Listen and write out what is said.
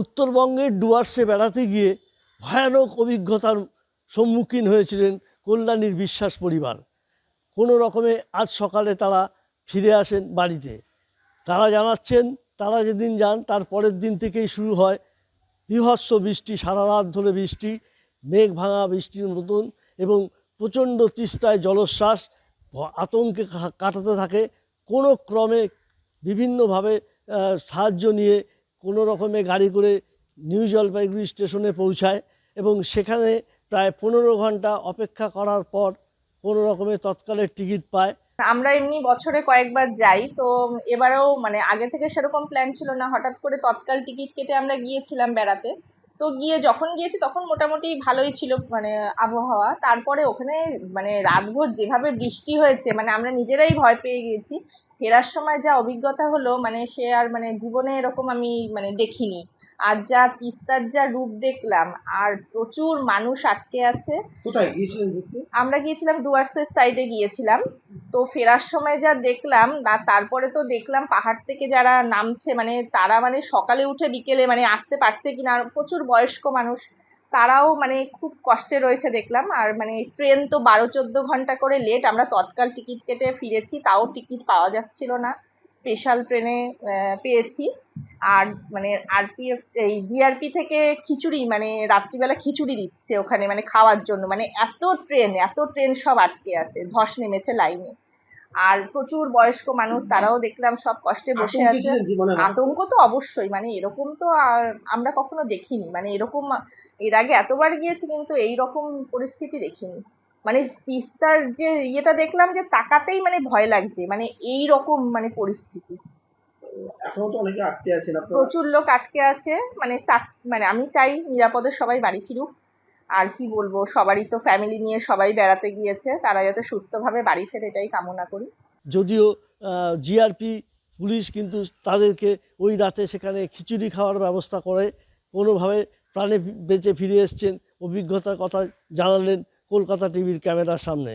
উত্তরবঙ্গের ডুয়ার্সে বেড়াতে গিয়ে ভয়ানক অভিজ্ঞতার সম্মুখীন হয়েছিলেন কল্যাণীর বিশ্বাস পরিবার। কোনো রকমে আজ সকালে তারা ফিরে আসেন বাড়িতে। তারা জানাচ্ছেন, তারা যেদিন যান তার পরের দিন থেকেই শুরু হয় বিভৎস বৃষ্টি, সারা রাত ধরে বৃষ্টি, মেঘ ভাঙা বৃষ্টির মতন এবং প্রচণ্ড তিস্তায় জলোচ্ছ্বাস আতঙ্কে কাটাতে থাকে। কোনো ক্রমে বিভিন্নভাবে সাহায্য নিয়ে কোনো রকমে গাড়ি করে নিউ জলপাইগুড়ি স্টেশনে পৌঁছায় এবং সেখানে প্রায় পনেরো ঘণ্টা অপেক্ষা করার পর কোনো রকমে তৎকালের টিকিট পায়। আমরা এমনি বছরে কয়েকবার যাই, তো এবারেও মানে আগে থেকে সেরকম প্ল্যান ছিল না। হঠাৎ করে তৎকাল টিকিট কেটে আমরা গিয়েছিলাম বেড়াতে। তো গিয়ে যখন গিয়েছি তখন মোটামুটি ভালোই ছিল মানে আবহাওয়া। তারপরে ওখানে মানে রাতভর যেভাবে বৃষ্টি হয়েছে মানে আমরা নিজেরাই ভয় পেয়ে গিয়েছি। ফেরার সময় যা অভিজ্ঞতা হলো মানে সে আর মানে জীবনে এরকম আমি মানে দেখিনি। আর যা তিস্তার যা রূপ দেখলাম আর প্রচুর মানুষ আটকে আছে। কোথায় গিয়েছিলেন আমরা গিয়েছিলাম ডুয়ার্সের সাইডে গিয়েছিলাম। তো ফেরার সময় যা দেখলাম, না তারপরে তো দেখলাম পাহাড় থেকে যারা নামছে মানে তারা মানে সকালে উঠে বিকেলে মানে আসতে পারছে কিনা প্রচুর বয়স্ক মানুষ, তারাও মানে খুব কষ্টে রয়েছে দেখলাম। আর মানে ট্রেন তো বারো চোদ্দ ঘণ্টা করে লেট আমরা তৎকাল টিকিট কেটে ফিরেছি, তাও টিকিট পাওয়া যাচ্ছিল না। স্পেশাল ট্রেনে পেয়েছি। আর মানে আরপিএফ এই জিআরপি থেকে খিচুড়ি মানে রাত্রিবেলা খিচুড়ি দিচ্ছে ওখানে মানে খাওয়ার জন্য। মানে এত ট্রেন এত ট্রেন সব আটকে আছে, ধস নেমেছে লাইনে আর প্রচুর বয়স্ক মানুষ তারাও দেখলাম সব কষ্টে বসে আছে। আতঙ্ক তো অবশ্যই মানে এরকম তো আমরা কখনো দেখিনি। মানে এরকম এর আগে এতবার গিয়েছি কিন্তু এই রকম পরিস্থিতি দেখিনি। মানে তিস্তার যে ইয়েটা দেখলাম যে তাকাতেই মানে ভয় লাগছে মানে এই রকম মানে পরিস্থিতি। এখনও তো অনেকে আটকে আছেন প্রচুর লোক আটকে আছে মানে চাক মানে আমি চাই নিরাপদে সবাই বাড়ি ফিরুক। আর কি বলব, সবারই তো ফ্যামিলি নিয়ে সবাই বেড়াতে গিয়েছে, তারা যাতে সুস্থভাবে বাড়ি ফেরে এটাই কামনা করি। যদিও জিআরপি পুলিশ কিন্তু তাদেরকে ওই রাতে সেখানে খিচুড়ি খাওয়ার ব্যবস্থা করে, কোনোভাবে প্রাণে বেঁচে ফিরে এসছেন, অভিজ্ঞতার কথা জানালেন কলকাতা টিভির ক্যামেরার সামনে।